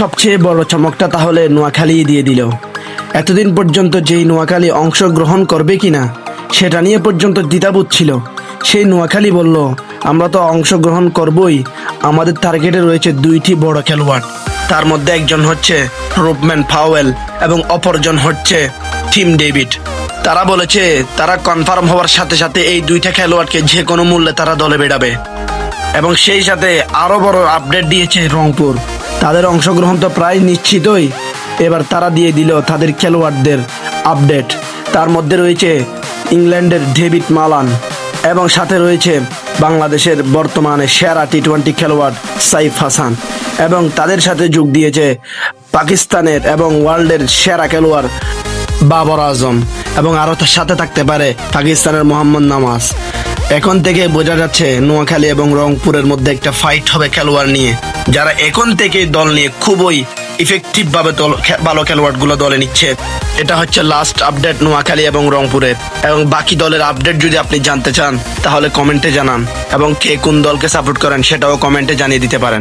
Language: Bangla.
সবচেয়ে বড় চমকটা তাহলে নোয়াখালী দিয়ে দিল। এতদিন পর্যন্ত যেই নোয়াখালী অংশগ্রহণ করবে কিনা, সেটা নিয়ে পর্যন্ত দ্বিধাবোধ ছিল। সেই নোয়াখালী বলল, আমরা তো অংশগ্রহণ করবই। আমাদের টার্গেটে রয়েছে দুইটি বড় খেলোয়াড়। তার মধ্যে একজন হচ্ছে রুপম্যান ফাওয়েল এবং অপরজন হচ্ছে টিম ডেভিড। তারা বলেছে, তারা কনফার্ম হওয়ার সাথে সাথে এই দুইটা খেলোয়াড়কে যে কোনো মূল্যে তারা দলে বেড়াবে। এবং সেই সাথে আরও বড় আপডেট দিয়েছে রংপুর। তাদের অংশগ্রহণ তো প্রায় নিশ্চিতই। এবার তারা দিয়ে দিল তাদের খেলোয়াড়দের আপডেট। তার মধ্যে রয়েছে ইংল্যান্ডের ডেভিড মালান এবং সাথে রয়েছে বাংলাদেশের বর্তমানে সেরা টি টোয়েন্টি খেলোয়াড় সাইফ হাসান এবং তাদের সাথে যোগ দিয়েছে পাকিস্তানের এবং ওয়ার্ল্ডের সেরা খেলোয়াড় বাবর আজম এবং আরও তার সাথে থাকতে পারে পাকিস্তানের মোহাম্মদ নামাজ। এখন থেকে বোঝা যাচ্ছে নোয়াখালী এবং রংপুরের মধ্যে একটা ফাইট হবে খেলোয়াড় নিয়ে। যারা এখন থেকে দল নিয়ে খুবই ইফেক্টিভ ভাবে ভালো খেলোয়াড়গুলো দলে নিচ্ছে। এটা হচ্ছে লাস্ট আপডেট নোয়াখালী এবং রংপুরের। এবং বাকি দলের আপডেট যদি আপনি জানতে চান, তাহলে কমেন্টে জানান। এবং কে কোন দলকে সাপোর্ট করেন, সেটাও কমেন্টে জানিয়ে দিতে পারেন।